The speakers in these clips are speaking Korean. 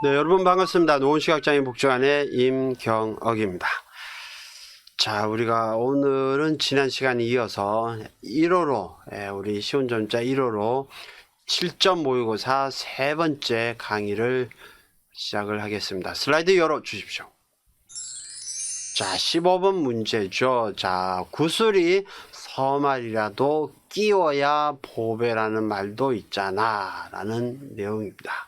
네, 여러분 반갑습니다. 노원시각장애인 복지관의 임경억입니다. 자, 우리가 오늘은 지난 시간에 이어서 1호로, 예, 우리 시온점자 1호로 7점 모의고사 세 번째 강의를 시작을 하겠습니다. 슬라이드 열어 주십시오. 자, 15번 문제죠. 자, 구슬이 서말이라도 끼워야 보배라는 말도 있잖아. 라는 내용입니다.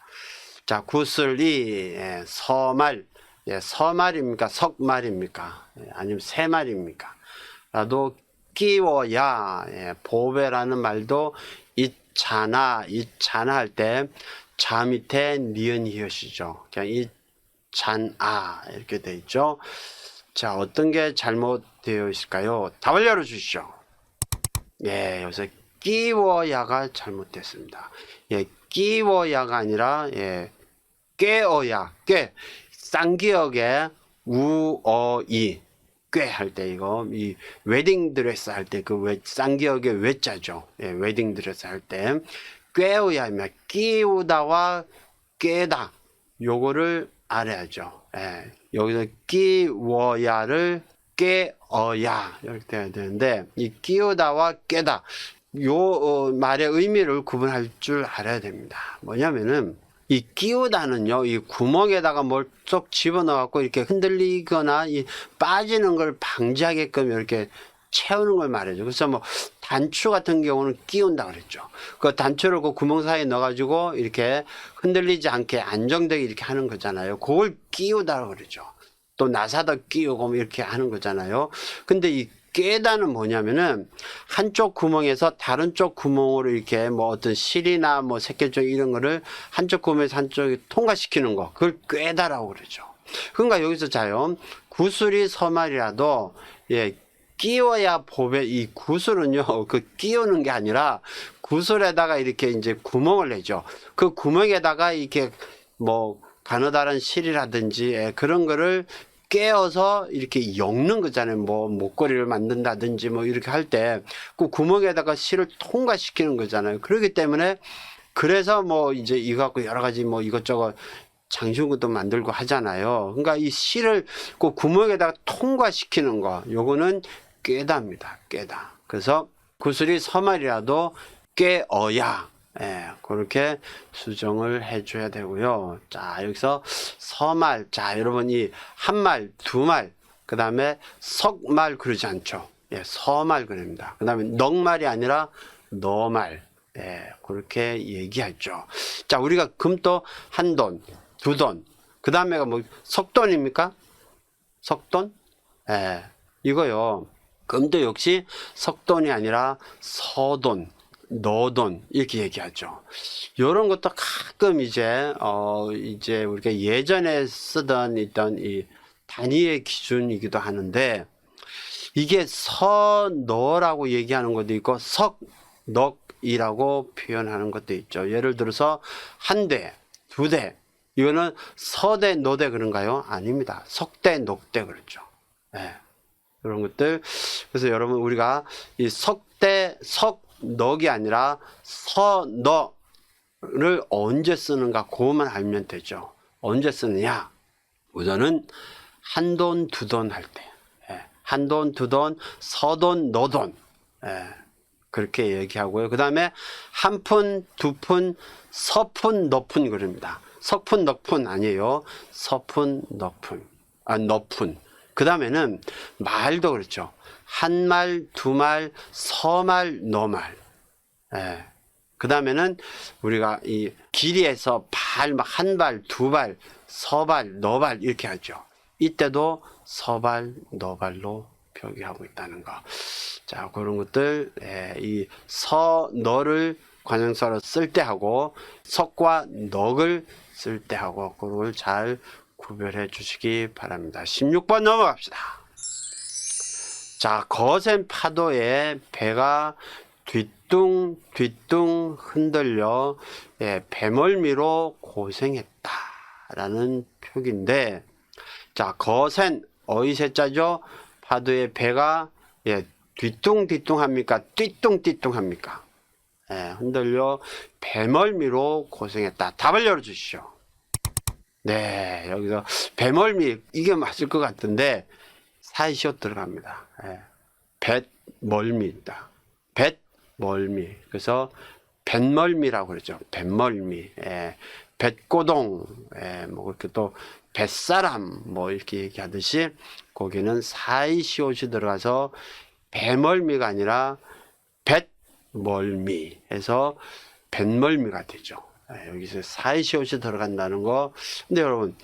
자, 구슬이 예, 서말, 예, 서말입니까? 석말입니까? 예, 아니면 새말입니까? 라도 끼워야 예, 보배라는 말도 있잖아, 있잖아 할 때 자 밑에 니은 히읗이죠. 그냥 있잖아 이렇게 돼 있죠. 자, 어떤 게 잘못되어 있을까요? 답을 열어주시죠. 예, 여기서 끼워야가 잘못됐습니다. 예, 끼워야가 아니라 예, 꿰어야, 꿰. 쌍기역에 우어이 꽤 할 때 이거 이 웨딩 드레스 할 때 그 쌍기역의 외자죠. 예, 웨딩 드레스 할 때 꿰어야면 끼우다와 깨다 요거를 알아야죠. 예, 여기서 끼워야를 깨어야 이렇게 돼야 되는데 이 끼우다와 깨다 요 어, 말의 의미를 구분할 줄 알아야 됩니다. 뭐냐면은 이 끼우다는요, 이 구멍에다가 뭘 쏙 집어넣어갖고 이렇게 흔들리거나 이 빠지는 걸 방지하게끔 이렇게 채우는 걸 말해줘. 그래서 뭐 단추 같은 경우는 끼운다 그랬죠. 그 단추를 그 구멍 사이에 넣어가지고 이렇게 흔들리지 않게 안정되게 이렇게 하는 거잖아요. 그걸 끼우다 그러죠. 또 나사도 끼우고 뭐 이렇게 하는 거잖아요. 근데 이 깨다는 뭐냐면은 한쪽 구멍에서 다른 쪽 구멍으로 이렇게 뭐 어떤 실이나 뭐 새끼쪽 이런 거를 한쪽 구멍에서 한쪽에 통과시키는 거 그걸 꿰다라고 그러죠. 그러니까 여기서 자요 구슬이 서말이라도 예 끼워야 보배 이 구슬은요 그 끼우는 게 아니라 구슬에다가 이렇게 이제 구멍을 내죠. 그 구멍에다가 이렇게 뭐 가느다란 실이라든지 예, 그런 거를 깨어서 이렇게 엮는 거잖아요. 뭐 목걸이를 만든다든지 뭐 이렇게 할 때 그 구멍에다가 실을 통과시키는 거잖아요. 그렇기 때문에 그래서 뭐 이제 이거 갖고 여러 가지 뭐 이것저것 장신구도 만들고 하잖아요. 그러니까 이 실을 그 구멍에다가 통과시키는 거 요거는 깨다입니다. 깨다. 그래서 구슬이 서말이라도 깨어야 예, 그렇게 수정을 해줘야 되고요. 자, 여기서 서말. 자, 여러분, 이 한말, 두말, 그 다음에 석말 그러지 않죠. 예, 서말 그럽니다. 그 다음에 넉말이 아니라 너말. 예, 그렇게 얘기하죠. 자, 우리가 금도 한 돈, 두 돈, 그 다음에가 뭐, 석돈입니까? 석돈? 예, 이거요. 금도 역시 석돈이 아니라 서돈. 너돈 이렇게 얘기하죠. 이런 것도 가끔 이제 어 이제 우리가 예전에 쓰던 있던 이 단위의 기준이기도 하는데 이게 서너라고 얘기하는 것도 있고 석넉이라고 표현하는 것도 있죠. 예를 들어서 한 대, 두 대. 이거는 서대, 너대 그런가요? 아닙니다. 석대, 녹대 그렇죠. 예. 이런 것들. 그래서 여러분 우리가 이 석대, 석 넉이 아니라 서너를 언제 쓰는가 그것만 알면 되죠. 언제 쓰느냐? 우선은 한 돈, 두 돈 할 때. 예. 한 돈, 두 돈, 서 돈, 너돈. 예. 그렇게 얘기하고요. 그 다음에 한 푼, 두 푼, 서 푼, 너 푼 그럽니다. 석 푼, 넉 푼 아니에요. 서 푼, 너 푼. 아, 너 푼. 그 다음에는 말도 그렇죠. 한 말, 두 말, 서말, 너말. 예. 그 다음에는 우리가 이 길이에서 발, 막 한 발, 두 발, 서발, 너발 이렇게 하죠. 이때도 서발, 너발로 표기하고 있다는 거. 자, 그런 것들, 예, 이 서, 너를 관형사로 쓸 때 하고, 석과 넉을 쓸 때 하고, 그걸 잘 구별해 주시기 바랍니다. 16번 넘어갑시다. 자, 거센 파도에 배가 뒤뚱 뒤뚱 흔들려 예, 배멀미로 고생했다 라는 표기인데 자, 거센 어이세자죠. 파도에 배가 예, 뒤뚱 뒤뚱 합니까? 띠뚱 띠뚱 합니까? 예, 흔들려 배멀미로 고생했다. 답을 열어 주시죠. 네, 여기서 배멀미 이게 맞을 것 같은데 사이시옷 들어갑니다. 예. 뱃멀미다. 뱃멀미. 그래서 뱃멀미라고 그러죠. 뱃멀미. 예. 뱃고동. 예. 뭐 그렇게 또 뱃사람 뭐 이렇게 얘기하듯이 거기는 사이시옷이 들어가서 배멀미가 아니라 뱃멀미 해서 뱃멀미가 되죠. 예, 여기서 사이시옷이 들어간다는 거. 근데 여러분,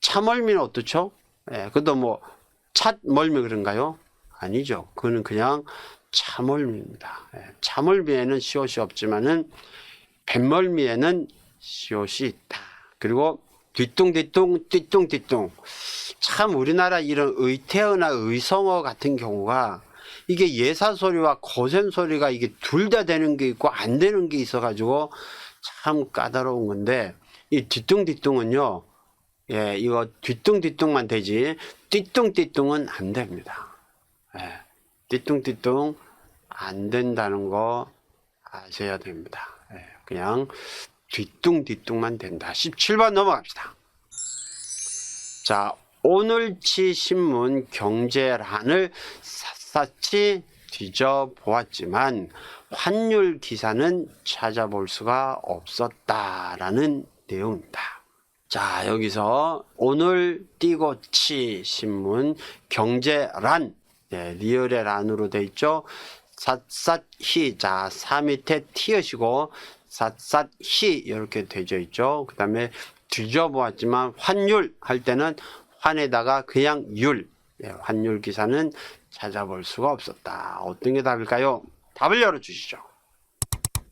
차멀미는 어떻죠? 예, 그것도 뭐, 찻멀미 그런가요? 아니죠. 그거는 그냥 차멀미입니다. 예, 차멀미에는 시옷이 없지만은, 뱃멀미에는 시옷이 있다. 그리고 뒤뚱뒤뚱, 띠뚱띠뚱. 참 우리나라 이런 의태어나 의성어 같은 경우가 이게 예사소리와 거센소리가 이게 둘 다 되는 게 있고 안 되는 게 있어가지고 참 까다로운 건데 이 뒤뚱뒤뚱은요 예 이거 뒤뚱뒤뚱만 되지 띠뚱띠뚱은 안 됩니다. 예 띠뚱띠뚱 안 된다는 거 아셔야 됩니다. 예, 그냥 뒤뚱뒤뚱만 된다. 17번 넘어갑시다. 자 오늘치 신문 경제란을 샅샅이 뒤져 보았지만 환율 기사는 찾아볼 수가 없었다라는 내용입니다. 자, 여기서 오늘 띄고 치 신문 경제란 예, 리얼의 란으로 돼 있죠. 샅샅히 자, 사 밑에 티엇이고 샅샅히 이렇게 되져 있죠. 그 다음에 뒤져보았지만 환율 할 때는 환에다가 그냥 율 예, 환율 기사는 찾아볼 수가 없었다. 어떤 게 답일까요? 답을 열어주시죠.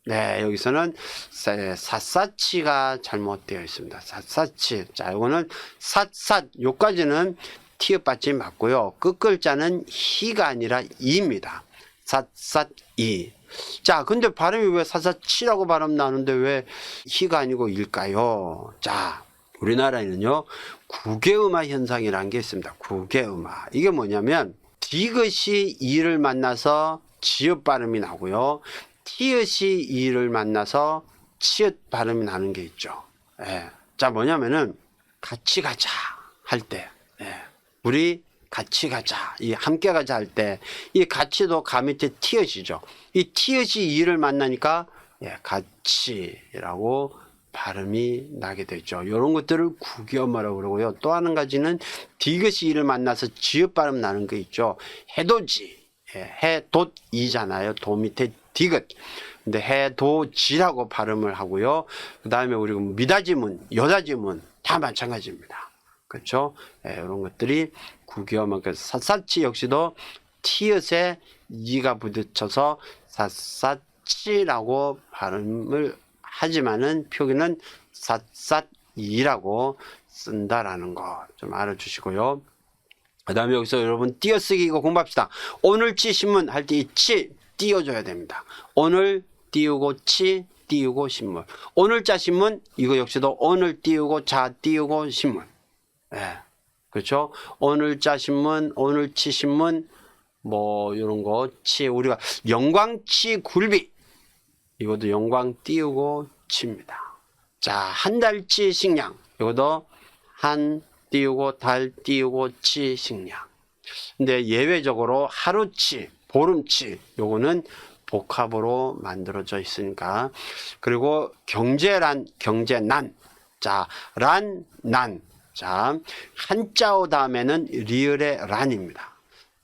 네, 여기서는 사- 샅샅이가 잘못되어 있습니다. 샅샅이. 자, 이거는 샅샅. 요까지는 티읕 받침 맞고요. 끝 글자는 히가 아니라 이입니다. 샅샅이. 자, 근데 발음이 왜 샅샅이라고 발음 나는데 왜 히가 아니고 일까요? 자, 우리나라에는요, 구개음화 현상이라는 게 있습니다. 구개음화. 이게 뭐냐면, 디귿이 이를 만나서 지읒 발음이 나고요. 티읕이 이를 만나서 치읒 발음이 나는 게 있죠. 예. 자, 뭐냐면은, 같이 가자 할 때, 예. 우리 같이 가자, 이 함께 가자 할 때, 이 같이도 가 밑에 티읕이죠. 이 티읕이 이를 만나니까, 예, 같이라고 발음이 나게 되죠. 이런 것들을 구기엄마라고 그러고요. 또 한 가지는 디귿이 이를 만나서 지읒 발음 나는 거 있죠. 해도지, 예, 해돛이잖아요. 도 밑에 디귿. 근데 해도지라고 발음을 하고요. 그 다음에 우리 미다지문, 여다지문 다 마찬가지입니다. 그렇죠? 예, 이런 것들이 그 샅샅이 역시도 티읕에 이가 부딪혀서 샅샅이라고 발음을 하지만은 표기는 샅샅이라고 쓴다라는 거 좀 알아주시고요. 그 다음에 여기서 여러분 띄어쓰기 이거 공부합시다. 오늘치 신문 할 때 이 치 띄워줘야 됩니다. 오늘 띄우고 치 띄우고 신문. 오늘자 신문 이거 역시도 오늘 띄우고 자 띄우고 신문. 예. 그렇죠? 오늘자 신문, 오늘치 신문 뭐 이런 거 치 우리가 영광치 굴비 이것도 영광 띄우고 칩니다. 자, 한 달치 식량. 이것도 한 띄우고 달 띄우고 치 식량. 근데 예외적으로 하루치, 보름치 요거는 복합으로 만들어져 있으니까. 그리고 경제란, 경제난. 자, 란, 난. 자, 한자어 다음에는 리을의 란입니다.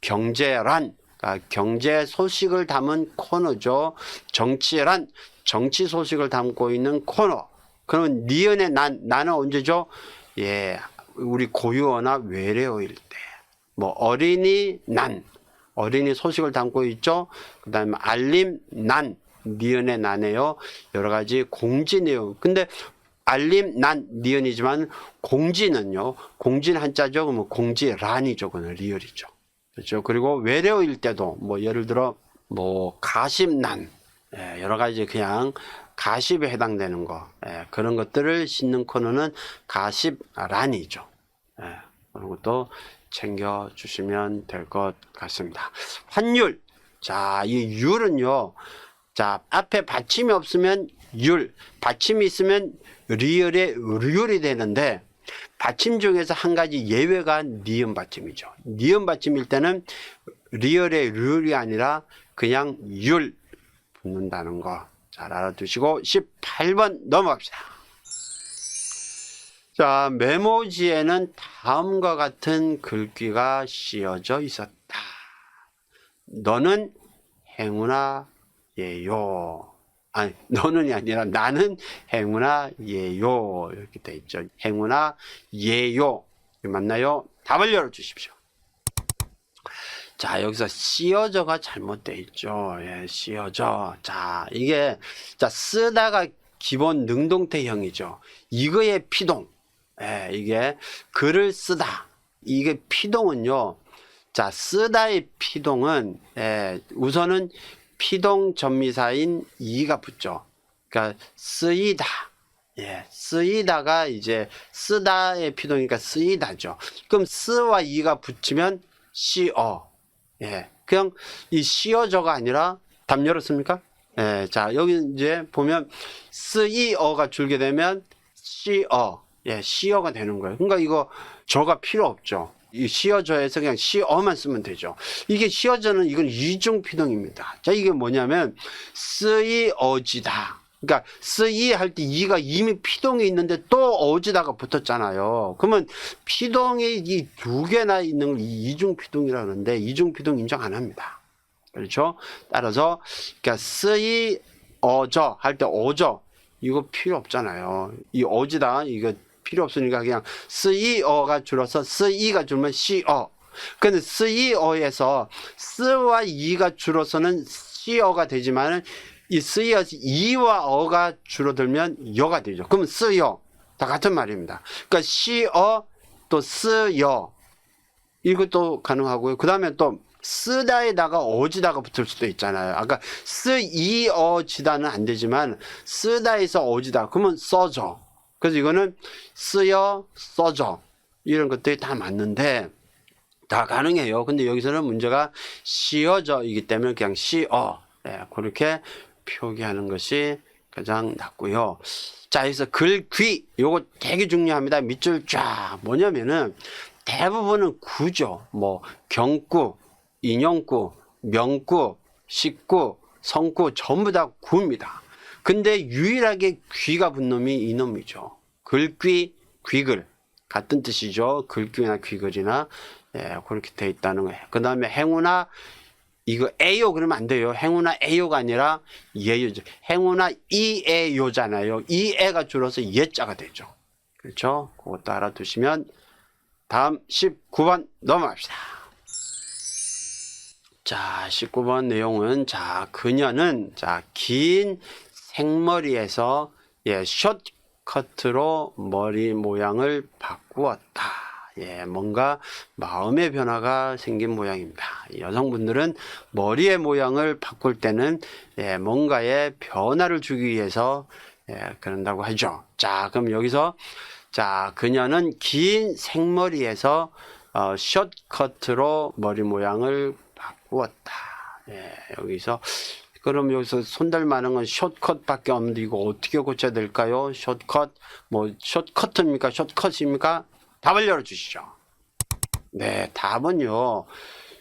경제란, 그러니까 경제 소식을 담은 코너죠. 정치란, 정치 소식을 담고 있는 코너. 그러면 니은의 난, 나는 언제죠? 예, 우리 고유어나 외래어일 때. 뭐, 어린이 난, 어린이 소식을 담고 있죠. 그 다음에 알림 난, 니은의 난에요. 여러 가지 공지 내용. 근데 알림 난 니은이지만 공지는요. 공지는 한자죠. 그러면 공지 란이죠. 그는 리얼이죠. 그렇죠. 그리고 외래어일 때도 뭐 예를 들어 뭐 가십난 예, 여러 가지 그냥 가십에 해당되는 거 예, 그런 것들을 싣는 코너는 가십란이죠. 예, 그런 것도 챙겨 주시면 될 것 같습니다. 환율 자, 이 율은요. 자, 앞에 받침이 없으면 율, 받침이 있으면 리얼의 률이 되는데 받침 중에서 한 가지 예외가 니은 받침이죠. 니은 받침일 때는 리얼의 룰이 아니라 그냥 율 붙는다는 거 잘 알아두시고 18번 넘어갑시다. 자, 메모지에는 다음과 같은 글귀가 씌어져 있었다. 너는 행운아 예요. 아니, 너는이 아니라 나는 행운아 예요. 이렇게 돼 있죠. 행운아 예요. 맞나요? 답을 열어주십시오. 자, 여기서 씌어져가 잘못돼 있죠. 예, 씌어져. 자, 이게, 자, 쓰다가 기본 능동태형이죠. 이거의 피동. 예, 이게 글을 쓰다. 이게 피동은요. 자, 쓰다의 피동은, 예, 우선은 피동 전미사인 이가 붙죠. 그러니까 쓰이다. 예, 쓰이다가 이제 쓰다의 피동이니까 쓰이다죠. 그럼 쓰와 이가 붙이면 시어. 예, 그냥 이 시어저가 아니라 답 열었습니까? 예, 자 여기 이제 보면 쓰이어가 줄게 되면 시어, 예, 시어가 되는 거예요. 그러니까 이거 저가 필요 없죠. 이 시어저에서 그냥 시어만 쓰면 되죠. 이게 시어저는 이건 이중 피동입니다. 자 이게 뭐냐면 쓰이어지다. 그러니까 쓰이 할 때 이가 이미 피동이 있는데 또 어지다가 붙었잖아요. 그러면 피동이 이 두 개나 있는 걸 이중 피동이라 그러는데 이중 피동 인정 안 합니다. 그렇죠? 따라서 그러니까 쓰이 어저 할 때 어저 이거 필요 없잖아요. 이 어지다 이거 필요 없으니까 그냥 쓰이어가 줄어서 쓰이가 줄면 시어. 근데 쓰이어에서 쓰와 이가 줄어서는 시어가 되지만은 이 쓰여 이와 어가 줄어들면 여가 되죠. 그러면 쓰여 다 같은 말입니다. 그러니까 시어 또 쓰여 이것도 가능하고요. 그 다음에 또 쓰다에다가 어지다가 붙을 수도 있잖아요. 아까 쓰이어지다는 안 되지만 쓰다에서 어지다 그러면 써져. 그래서 이거는 쓰여 써져 이런 것들이 다 맞는데 다 가능해요. 근데 여기서는 문제가 시어져이기 때문에 그냥 시어 예, 그렇게 표기하는 것이 가장 낫고요. 자, 여기서 글귀 요거 되게 중요합니다. 밑줄 쫙 뭐냐면은 대부분은 구죠. 뭐 경구, 인용구, 명구, 식구, 성구 전부 다 구입니다. 근데 유일하게 귀가 붙는 놈이 이놈이죠. 글귀, 귀글 같은 뜻이죠. 글귀나 귀글이나 예, 그렇게 돼 있다는 거예요. 그 다음에 행우나 이거 에요 그러면 안 돼요. 행운아 에요가 아니라 예요죠. 행운아 이에요잖아요. 이에가 줄어서 예자가 되죠. 그렇죠? 그것도 알아두시면 다음 19번 넘어갑시다. 자, 19번 내용은 자, 그녀는 자, 긴 생머리에서 예, 숏커트로 머리 모양을 바꾸었다. 예, 뭔가 마음의 변화가 생긴 모양입니다. 여성분들은 머리의 모양을 바꿀 때는 예, 뭔가의 변화를 주기 위해서 예, 그런다고 하죠. 자, 그럼 여기서 자, 그녀는 긴 생머리에서 어, 숏커트로 머리 모양을 바꾸었다. 예, 여기서 그럼 여기서 손댈 만한 건 숏컷밖에 없는데 이거 어떻게 고쳐야 될까요? 숏컷 뭐 숏커트입니까? 숏컷입니까? 답을 열어주시죠. 네, 답은요.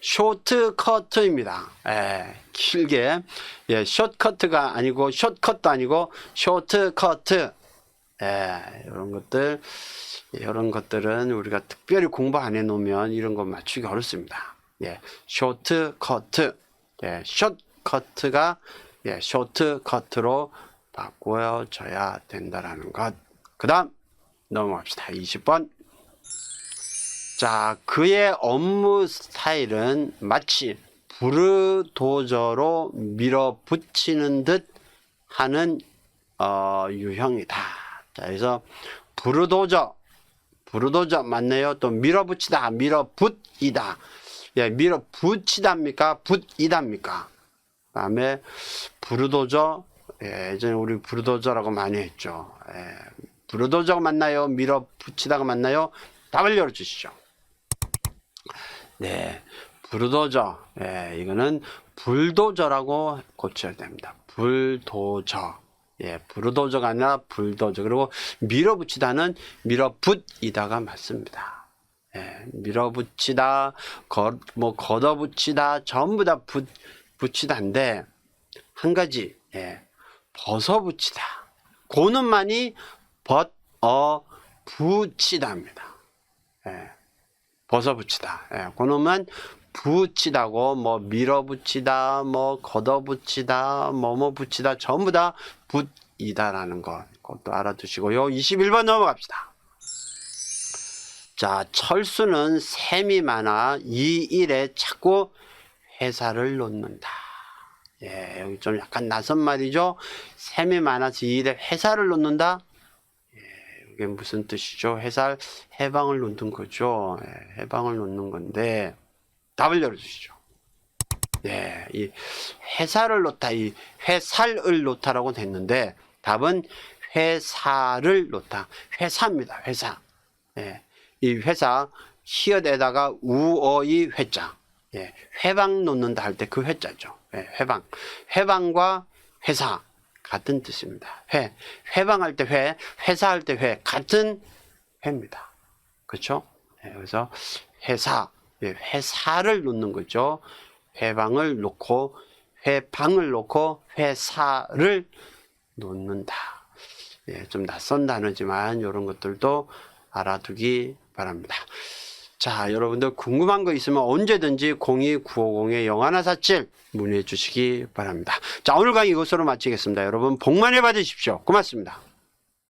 쇼트커트입니다. 예, 길게. 예, 숏커트가 아니고, 숏컷도 아니고, 쇼트커트. 예, 이런 것들, 이런 것들은 우리가 특별히 공부 안 해 놓으면 이런 거 맞추기 어렵습니다. 예, 쇼트커트. 예, 숏 커트가, 예, 쇼트 커트로 바꿔져야 된다라는 것. 그 다음, 넘어갑시다. 20번. 자, 그의 업무 스타일은 마치 부르도저로 밀어붙이는 듯 하는 어, 유형이다. 자, 그래서 부르도저, 부르도저 맞네요. 또 밀어붙이다, 밀어붙이다. 예, 밀어붙이답니까? 붙이답니까? 다음에 부르도저, 예, 예전에 우리 부르도저라고 많이 했죠. 예, 부르도저가 맞나요? 밀어붙이다가 맞나요? 답을 열어주시죠. 네, 불도저. 예, 이거는 불도저라고 고쳐야 됩니다. 불도저. 예, 부르도저가 아니라 불도저. 그리고 밀어붙이다는 밀어붙이다가 맞습니다. 예, 밀어붙이다, 거, 뭐 걷어붙이다, 전부 다 붙, 붙이다인데 한 가지, 예, 벗어 붙이다. 고는만이 벗, 어, 붙이다입니다. 예, 벗어 붙이다. 예, 그놈은 붙이다고 뭐 밀어붙이다, 뭐 걷어붙이다, 뭐뭐 붙이다 전부 다 붙이다라는 것. 그것도 알아두시고요. 21번 넘어갑시다. 자, 철수는 셈이 많아 이 일에 자꾸 회사를 놓는다. 예, 여기 좀 약간 낯선 말이죠. 셈이 많아서 이 일에 회사를 놓는다. 이게 무슨 뜻이죠? 해살 해방을 놓는 거죠. 예, 해방을 놓는 건데 답을 열어주시죠. 예, 이 회사를 놓다, 이 회살을 놓다라고 됐는데 답은 회사를 놓다. 회사입니다. 회사. 예, 이 회사 히읗에다가 우어이 회자. 예, 회방 놓는다 할 때 그 회자죠. 예, 회방. 회방과 회사 같은 뜻입니다. 회. 회방할 때 회, 회사할 때 회. 같은 회입니다. 그렇죠? 예, 그래서 회사, 예, 회사를 놓는 거죠. 회방을 놓고 회방을 놓고 회사를 놓는다. 예, 좀 낯선 단어지만 이런 것들도 알아두기 바랍니다. 자, 여러분들 궁금한 거 있으면 언제든지 02950-0147 문의해 주시기 바랍니다. 자, 오늘 강의 이것으로 마치겠습니다. 여러분 복 많이 받으십시오. 고맙습니다.